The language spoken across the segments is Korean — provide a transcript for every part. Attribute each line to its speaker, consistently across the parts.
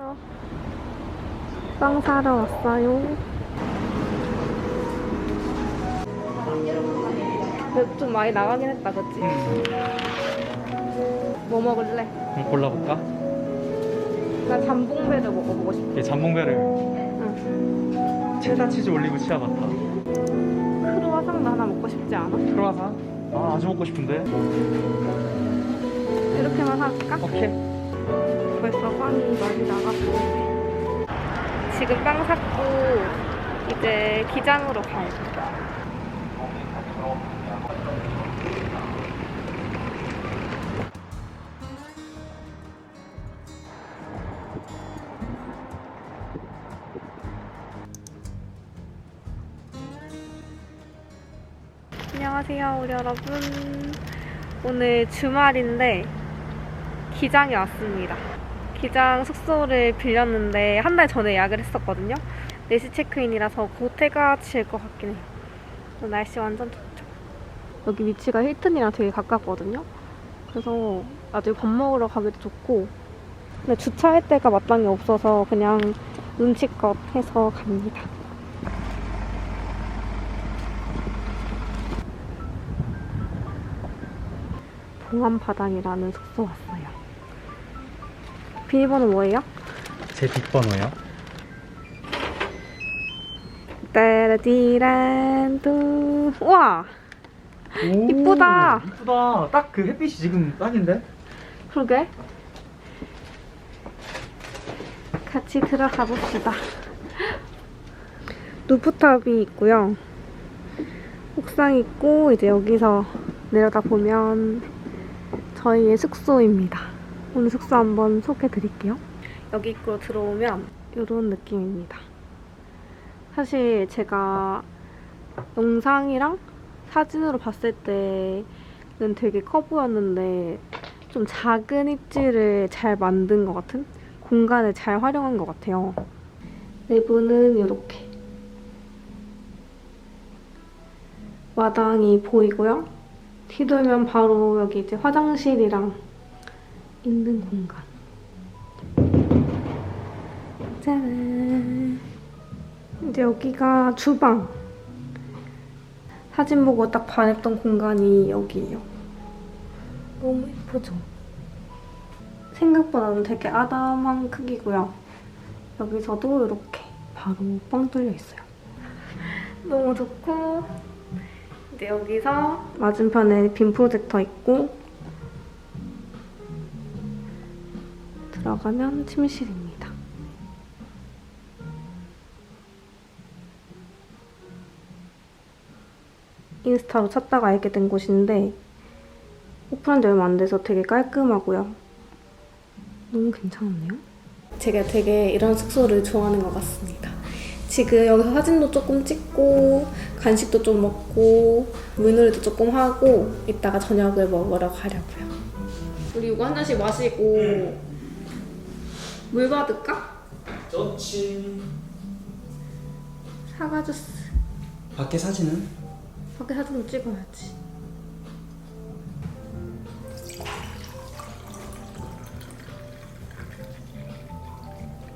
Speaker 1: 사러 빵 사러 왔어요. 근데 좀 많이 나가긴 했다, 그치? 뭐 먹을래?
Speaker 2: 그럼 골라볼까?
Speaker 1: 나 잠봉배를 먹어보고 싶어.
Speaker 2: 이게 잠봉배를
Speaker 1: 응.
Speaker 2: 체다 치즈 올리고 치아 바타
Speaker 1: 크루아상도 하나 먹고 싶지 않아?
Speaker 2: 크로와상? 아 아주 먹고 싶은데
Speaker 1: 이렇게만 할까?
Speaker 2: 오케이
Speaker 1: 벌써 빵이 많이 나갔고. 지금 빵 샀고, 이제 기장으로 돼. 안녕하세요, 우리 여러분. 오늘 주말인데 기장에 왔습니다. 기장 숙소를 빌렸는데 한 달 전에 예약을 했었거든요. 4시 체크인이라서 곧 해가 질 것 같긴 해요. 날씨 완전 좋죠. 여기 위치가 힐튼이랑 되게 가깝거든요. 그래서 나중에 밥 먹으러 가기도 좋고 근데 주차할 데가 마땅히 없어서 그냥 눈치껏 해서 갑니다. 봉암바당이라는 숙소 왔어요. 비밀번호 뭐예요?
Speaker 2: 제 뒷번호요?
Speaker 1: 따라디란두 와 이쁘다.
Speaker 2: 이쁘다 딱 그 햇빛이 지금 딱인데?
Speaker 1: 그러게 같이 들어가 봅시다 루프탑이 있고요 옥상 있고 이제 여기서 내려다 보면 저희의 숙소입니다 오늘 숙소 한번 소개해 드릴게요 여기 입구로 들어오면 이런 느낌입니다 사실 제가 영상이랑 사진으로 봤을 때는 되게 커 보였는데 좀 작은 입지를 잘 만든 것 같은 공간을 잘 활용한 것 같아요. 내부는 이렇게 마당이 보이고요. 뒤돌면 바로 여기 이제 화장실이랑 있는 공간. 짜란. 이제 여기가 주방. 사진 보고 딱 반했던 공간이 여기예요. 너무 예쁘죠? 생각보다는 되게 아담한 크기고요. 여기서도 이렇게 바로 뻥 뚫려 있어요. 너무 좋고 이제 여기서 맞은편에 빔 프로젝터 있고 들어가면 침실입니다. 인스타로 찾다가 알게 된 곳인데 오픈한 지 얼마 안 돼서 되게 깔끔하고요. 너무 괜찮네요. 제가 되게 이런 숙소를 좋아하는 것 같습니다. 지금 여기서 사진도 조금 찍고 간식도 좀 먹고 물놀이도 조금 하고 이따가 저녁을 먹으러 가려고요. 우리 이거 한 잔씩 마시고 물 받을까?
Speaker 3: 좋지.
Speaker 1: 사과 주스.
Speaker 3: 밖에 사진은?
Speaker 1: 밖에 사진 좀 찍어야지.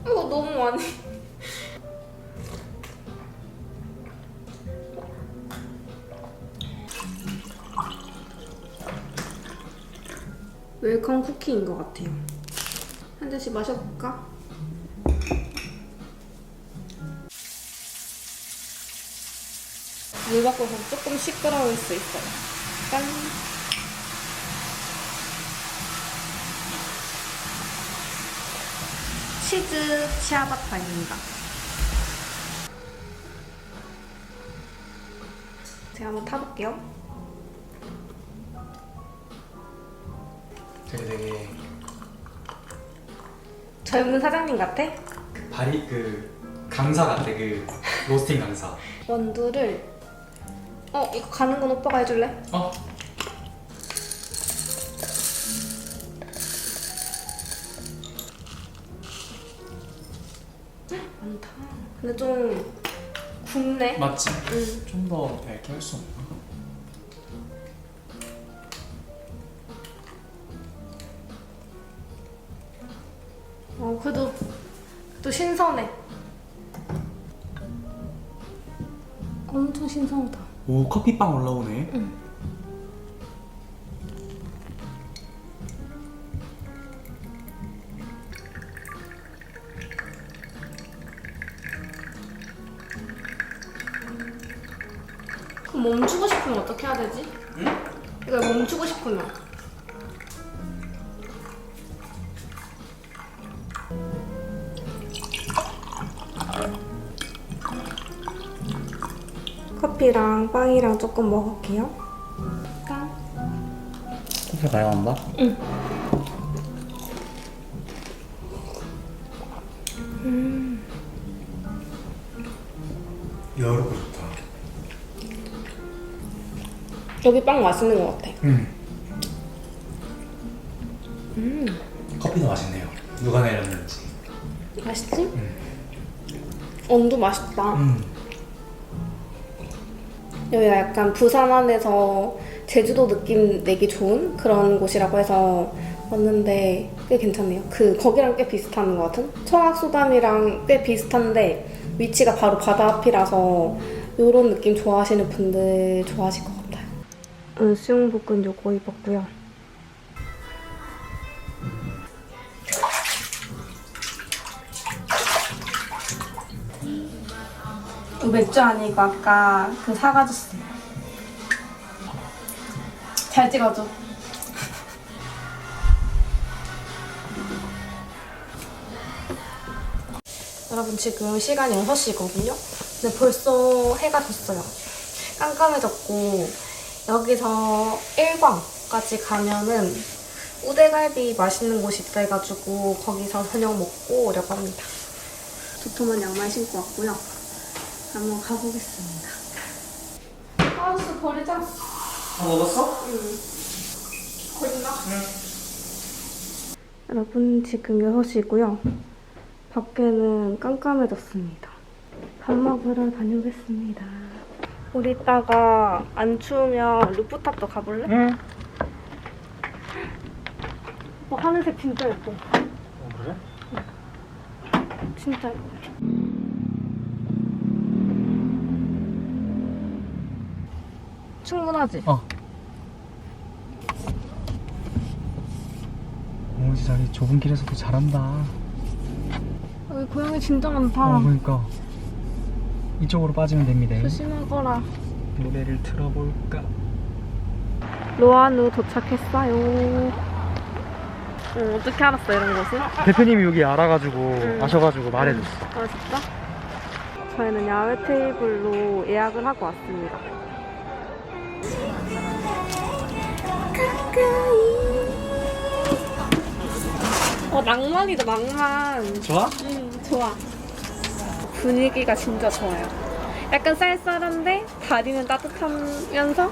Speaker 1: 이거 너무 많이. 웰컴 쿠키인 것 같아요. 한 잔씩 마셔볼까? 물 바꿔서 조금 시끄러울 수 있어요. 짠. 치즈 치아바타입니다. 제가 한번 타볼게요.
Speaker 3: 되게 되게
Speaker 1: 젊은 사장님 같아?
Speaker 3: 발이 그 강사 같아 그 로스팅 강사.
Speaker 1: 원두를 어 이거 가는 건 오빠가 해줄래?
Speaker 3: 어?
Speaker 1: 많다. 근데 좀 굵네.
Speaker 3: 맞지?
Speaker 1: 응.
Speaker 3: 좀 더 얇게 할 수 없나?
Speaker 1: 어 그래도 또 신선해. 엄청 신선하다.
Speaker 2: 오 커피빵 올라오네.
Speaker 1: 그럼 멈추고 싶으면 어떻게 해야 되지? 응? 이걸 멈추고 싶으면. 커피랑 빵이랑 조금 먹을게요. 짠.
Speaker 2: 커피 많이 나온다.
Speaker 3: 여러 거 좋다.
Speaker 1: 여기 빵 맛있는 것 같아.
Speaker 3: 음. 커피도 맛있네요. 누가 내렸는지.
Speaker 1: 맛있지? 언도 맛있다.
Speaker 3: 음.
Speaker 1: 여기가 약간 부산 안에서 제주도 느낌 내기 좋은 그런 곳이라고 해서 왔는데 꽤 괜찮네요. 그 거기랑 꽤 비슷한 것 같은 청학소담이랑 꽤 비슷한데 위치가 바로 바다 앞이라서 이런 느낌 좋아하시는 분들 좋아하실 것 같아요. 응, 수영복은 요거 입었고요. 이거 맥주 아니고 아까 그 사가졌어요. 잘 찍어줘. 여러분 지금 시간이 6시거든요. 근데 벌써 해가 졌어요. 깜깜해졌고 여기서 1광까지 가면은 우대갈비 맛있는 곳이 있다 해가지고 거기서 저녁 먹고 오려고 합니다. 도톰한 양말 신고 왔고요. 한번 가보겠습니다. 아스 버리자.
Speaker 3: 다 먹었어?
Speaker 1: 버린다. 여러분 지금 6시고요. 밖에는 깜깜해졌습니다. 밥 먹으러 다녀오겠습니다. 우리 이따가 안 추우면 루프탑도 가볼래?
Speaker 2: 응.
Speaker 1: 어, 하늘색 진짜 예뻐.
Speaker 2: 어, 그래?
Speaker 1: 진짜 예뻐. 충분하지?
Speaker 2: 어. 오이 좁은 길에서도 잘한다.
Speaker 1: 여기 고양이 진짜 많다.
Speaker 2: 어 그러니까 이쪽으로 빠지면 됩니다.
Speaker 1: 조심하거라.
Speaker 2: 노래를 틀어볼까?
Speaker 1: 로아누 도착했어요. 어, 어떻게 알았어 이런 곳을?
Speaker 2: 대표님이 여기 알아가지고
Speaker 1: 응.
Speaker 2: 아셔가지고 말해줬어.
Speaker 1: 아 진짜? 저희는 야외 테이블로 예약을 하고 왔습니다. 어 낭만이다 낭만.
Speaker 2: 좋아?
Speaker 1: 응 좋아. 분위기가 진짜 좋아요. 약간 쌀쌀한데 다리는 따뜻하면서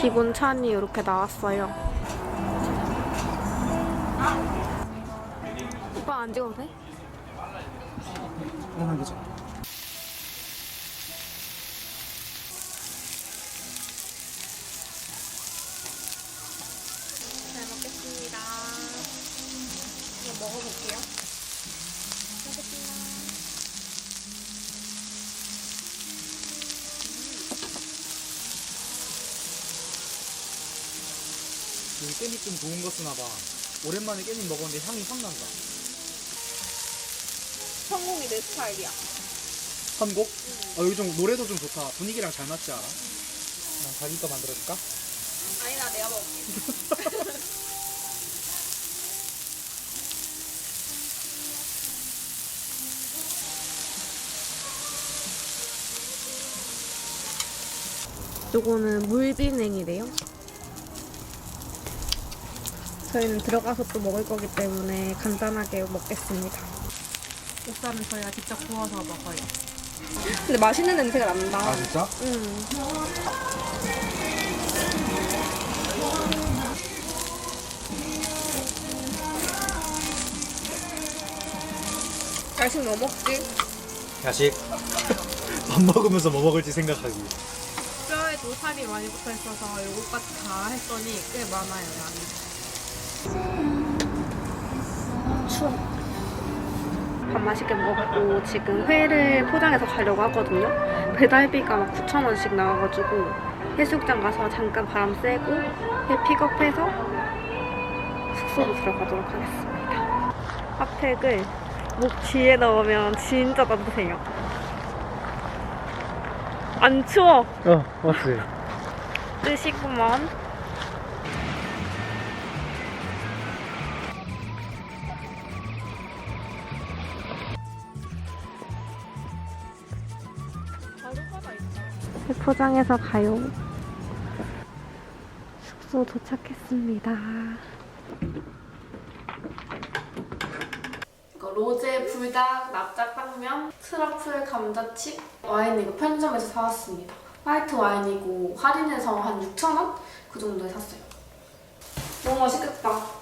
Speaker 1: 기본 찬이 이렇게 나왔어요. 오빠 안 찍어도 돼?
Speaker 2: 하는 거죠.
Speaker 1: 잘 먹겠습니다. 한번 먹어볼게요. 먹겠습니다.
Speaker 2: 여기 깻잎 좀 좋은 거 쓰나 봐. 오랜만에 깻잎 먹었는데 향이 확 난다.
Speaker 1: 내 스타일이야.
Speaker 2: 선곡? 아 여기 좀 노래도 좀 좋다. 분위기랑 잘 맞지 않아? 난 자기 거 만들어줄까?
Speaker 1: 아니 나 내가 먹을게. 요거는 물비냉이래요. 저희는 들어가서 또 먹을 거기 때문에 간단하게 먹겠습니다. 옥살은 저희가 직접 구워서 먹어요. 근데 맛있는 냄새가 난다.
Speaker 2: 아 진짜?
Speaker 1: 응. 야식 뭐 먹지?
Speaker 2: 야식. 밥 먹으면서 뭐 먹을지 생각하기.
Speaker 1: 뼈에도 또 살이 많이 붙어 있어서 요것까지 다 했더니 꽤 많아요, 양이. 추워. 밥 맛있게 먹고 지금 회를 포장해서 가려고 하거든요. 배달비가 막 9,000원씩 나와가지고 해수욕장 가서 잠깐 바람 쐬고 회 픽업해서 숙소로 들어가도록 하겠습니다. 핫팩을 목 뒤에 넣으면 진짜 따뜻해요. 안 추워.
Speaker 2: 어 맞지
Speaker 1: 뜨시구먼. 포장해서 가요. 숙소 도착했습니다. 이거 로제 불닭 납작 빵면 트러플 감자칩 와인 이거 편의점에서 사왔습니다. 화이트 와인이고 할인해서 한 6,000원? 그 정도에 샀어요. 너무 맛있겠다.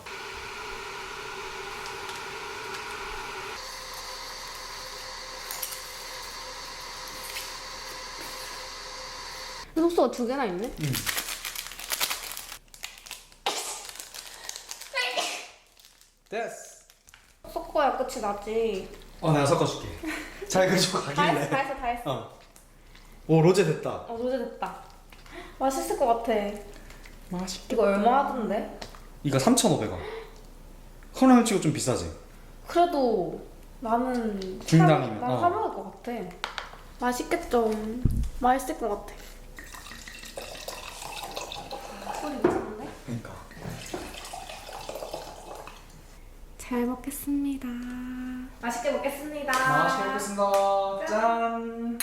Speaker 1: 숙소가 두 개나 있네?
Speaker 3: 응. 됐어.
Speaker 1: 섞어야 끝이 나지.
Speaker 3: 어 내가 섞어줄게. 잘 그려주고
Speaker 1: 다 했어,
Speaker 3: 가길래.
Speaker 1: 다 했어, 다 했어.
Speaker 3: 어. 오 로제 됐다.
Speaker 1: 어, 로제 됐다. 맛있을 것 같아.
Speaker 3: 맛있.
Speaker 1: 이거 얼마 하던데?
Speaker 3: 이거 3,500원. 컵라면 치고 좀 비싸지.
Speaker 1: 그래도 나는
Speaker 3: 중량이면,
Speaker 1: 난
Speaker 3: 어.
Speaker 1: 사먹을 것 같아. 맛있겠죠. 맛있을 것 같아. 소리 미쳤는데?
Speaker 3: 그러니까.
Speaker 1: 잘 먹겠습니다. 맛있게 먹겠습니다.
Speaker 3: 맛있게 먹겠습니다. 짠.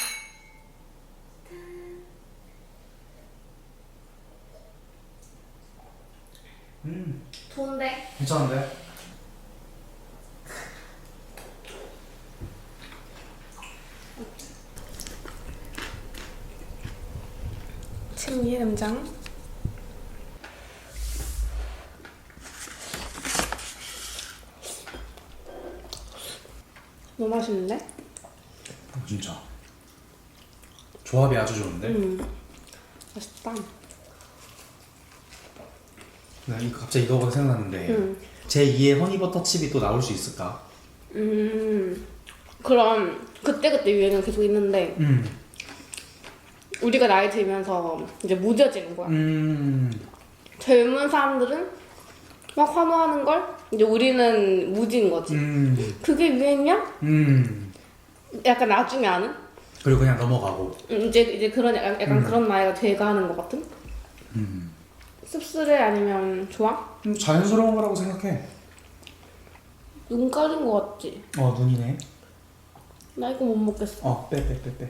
Speaker 3: 음
Speaker 1: 좋은데?
Speaker 3: 괜찮은데?
Speaker 1: 칠리 염장. 너무 맛있는데?
Speaker 3: 진짜. 조합이 아주 좋은데?
Speaker 1: 음. 맛있다.
Speaker 3: 나 이거 갑자기 이거가 생각났는데
Speaker 1: 음.
Speaker 3: 제 2의 허니버터 칩이 또 나올 수 있을까?
Speaker 1: 음. 그럼 그때그때 유행은 계속 있는데
Speaker 3: 음.
Speaker 1: 우리가 나이 들면서 이제 무뎌지는 거야.
Speaker 3: 음.
Speaker 1: 젊은 사람들은 막 환호하는 걸 이제 우리는 무딘 거지.
Speaker 3: 음.
Speaker 1: 그게 유행이야?
Speaker 3: 음.
Speaker 1: 약간 나중에 아는?
Speaker 3: 그리고 그냥 넘어가고.
Speaker 1: 음, 이제 이제 그런 약간, 약간
Speaker 3: 음.
Speaker 1: 그런 나이가 돼가는 것 같은?
Speaker 3: 음.
Speaker 1: 씁쓸해 아니면 좋아?
Speaker 3: 음, 자연스러운 거라고 생각해.
Speaker 1: 눈 까진 거 같지?
Speaker 3: 어 눈이네.
Speaker 1: 나 이거 못 먹겠어.
Speaker 3: 어 빼 빼 빼 빼.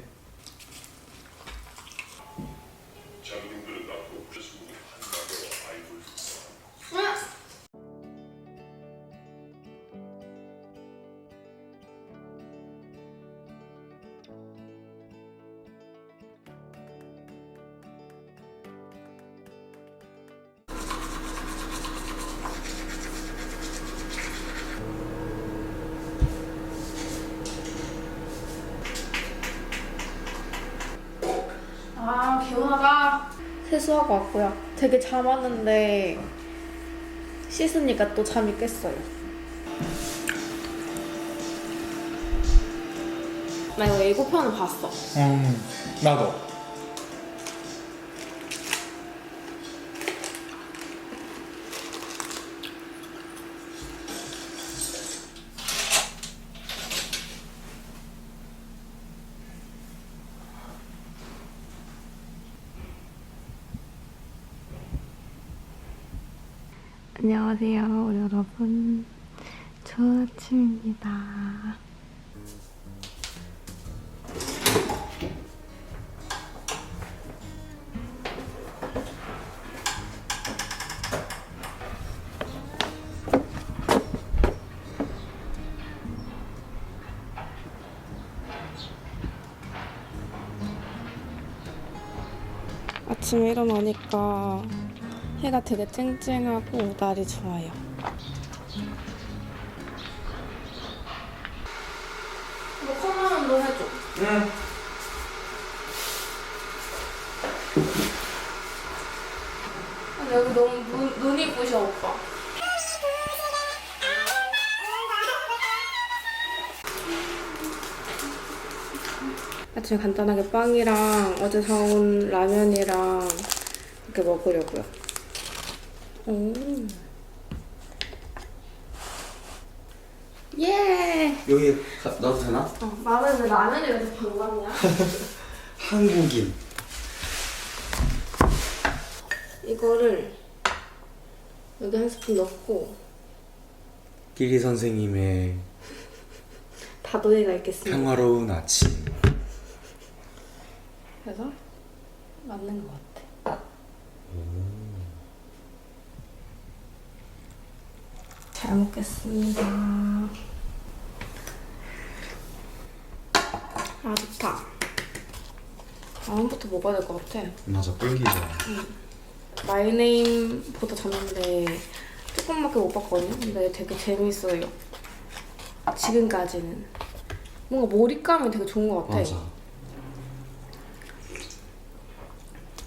Speaker 1: 세수하고 왔고요. 되게 잠 왔는데 씻으니까 또 잠이 깼어요. 나 이거 예고편을 봤어.
Speaker 3: 음 나도.
Speaker 1: 안녕하세요, 여러분. 좋은 아침입니다. 아침에 일어나니까 해가 되게 쨍쨍하고 날이 좋아요. 이거 컵라면도 해줘.
Speaker 3: 응.
Speaker 1: 근데 여기 너무 눈, 눈이 부셔 오빠. 아침에 간단하게 빵이랑 어제 사온 라면이랑 이렇게 먹으려고요. 오. 예.
Speaker 3: 여기 가, 넣어도 되나?
Speaker 1: 어, 나는 왜 라면이 왜 이렇게 반갑냐?
Speaker 3: 한국인.
Speaker 1: 이거를 여기 한 스푼 넣고
Speaker 3: 기리 선생님의
Speaker 1: 다도해가 있겠습니다.
Speaker 3: 평화로운 아침.
Speaker 1: 그래서 맞는 것 같아. 잘 먹겠습니다. 아 좋다. 다음부터 먹어야 될 것 같아.
Speaker 3: 맞아, 꿀기죠.
Speaker 1: 마이네임보다 잤는데 조금밖에 못 봤거든요. 근데 되게 재밌어요. 지금까지는 뭔가 몰입감이 되게 좋은 것 같아.
Speaker 3: 맞아.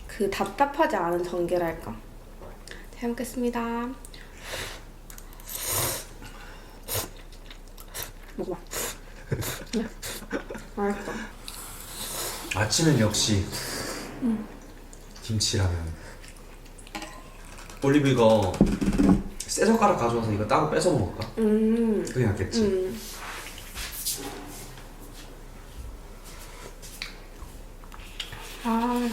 Speaker 1: 그 답답하지 않은 전개랄까. 잘 먹겠습니다. 먹어봐. 맛있어.
Speaker 3: 아침엔 역시 김치라면. 올리브 이거 새 젓가락 가져와서 이거 따로 뺏어 먹을까?
Speaker 1: 음.
Speaker 3: 그게 낫겠지.
Speaker 1: 음. 아.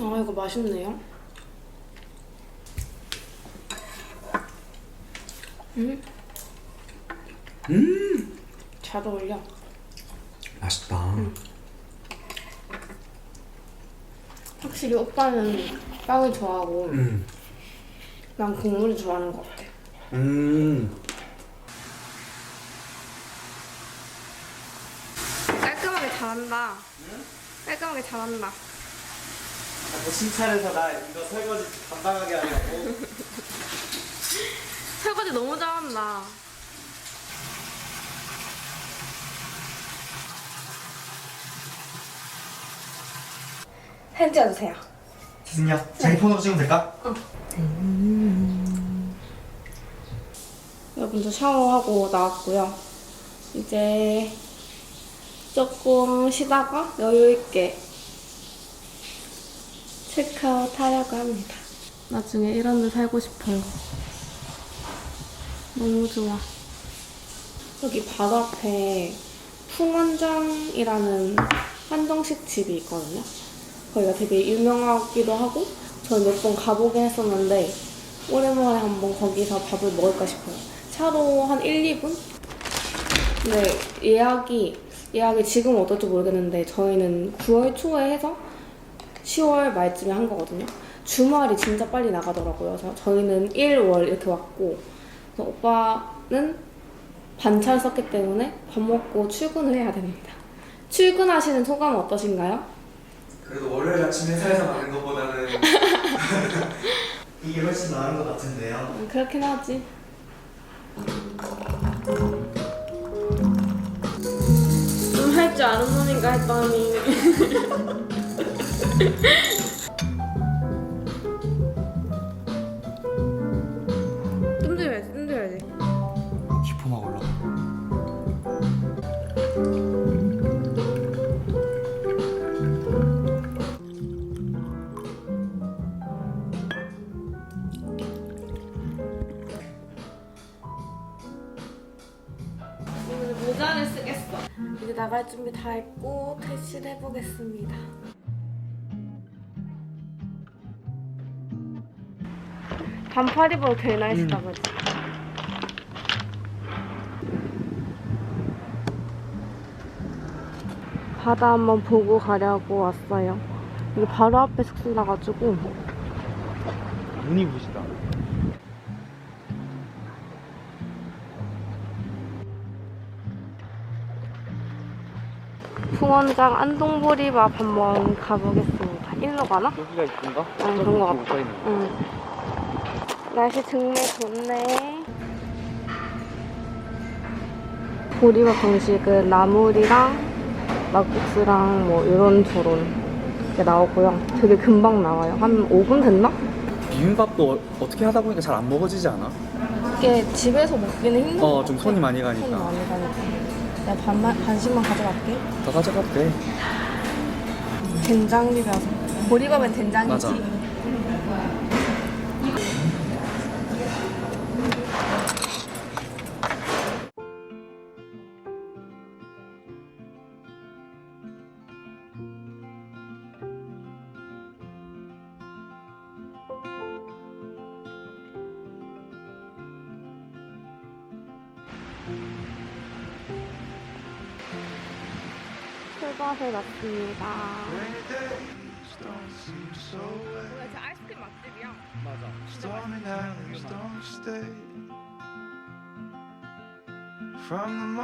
Speaker 1: 아, 이거 맛있네요. 음.
Speaker 3: 음,
Speaker 1: 잘 어울려.
Speaker 3: 맛있다.
Speaker 1: 확실히 오빠는 빵을 좋아하고
Speaker 3: 음,
Speaker 1: 난 국물을 좋아하는 것 같아.
Speaker 3: 음.
Speaker 1: 깔끔하게 잘한다. 깔끔하게 잘한다.
Speaker 2: 무슨 차례서 나 이거 설거지 감당하게 하려고.
Speaker 1: 설거지 너무 잘한다. 사진 찍어주세요.
Speaker 2: 진이야, 자기 폰으로 찍으면 될까?
Speaker 1: 여러분들 샤워하고 나왔고요. 이제 조금 쉬다가 여유있게 체크아웃 하려고 합니다. 나중에 이런 데 살고 싶어요. 너무 좋아. 여기 바로 앞에 풍원정이라는 한정식 집이 있거든요. 거기가 되게 유명하기도 하고 저는 몇 번 가보긴 했었는데 오랜만에 한번 거기서 밥을 먹을까 싶어요. 차로 한 1, 2분? 근데 예약이 예약이 지금 어떨지 모르겠는데 저희는 9월 초에 해서 10월 말쯤에 한 거거든요. 주말이 진짜 빨리 나가더라고요. 그래서 저희는 1, 월 이렇게 왔고 그래서 오빠는 반차를 썼기 때문에 밥 먹고 출근을 해야 됩니다. 출근하시는 소감 어떠신가요?
Speaker 3: 그래도 월요일 아침 회사에서 가는 것보다는
Speaker 2: 이게 훨씬 나은 것 같은데요.
Speaker 1: 음, 그렇긴 하지. 좀 할 줄 아는 놈인가 했더니. 나갈 준비 다 했고 퇴실 해보겠습니다. 반팔 입어도 될 날씨다 그지? 바다 한번 보고 가려고 왔어요. 이게 바로 앞에 숙소라 가지고
Speaker 2: 눈이
Speaker 1: 풍원장 안동보리밥 한번 가보겠습니다. 일로 가나?
Speaker 2: 여기가 이쁜가?
Speaker 1: 아, 그런 거
Speaker 2: 거.
Speaker 1: 응. 날씨 정말 좋네. 보리밥 정식은 나물이랑 막국수랑 뭐 이런 저런 게 나오고요. 되게 금방 나와요. 한 5분 됐나?
Speaker 2: 비빔밥도 어- 어떻게 하다 보니까 잘 안 먹어지지 않아?
Speaker 1: 이게 집에서 먹기는 힘든
Speaker 2: 어, 것좀
Speaker 1: 같아.
Speaker 2: 손이 많이
Speaker 1: 손이
Speaker 2: 가니까.
Speaker 1: 많이 가니까. 내가 반만, 반씩만 가져갈게.
Speaker 2: 더 가져가도 돼.
Speaker 1: 된장이라서. 보리밥은 된장이지.
Speaker 2: 맞아.
Speaker 1: 출발해 놨습니다.
Speaker 4: Don't seem so well.
Speaker 1: 오늘 제 아이스크림 맛집이야.
Speaker 2: 맞아.
Speaker 4: Stormy nights don't stay. From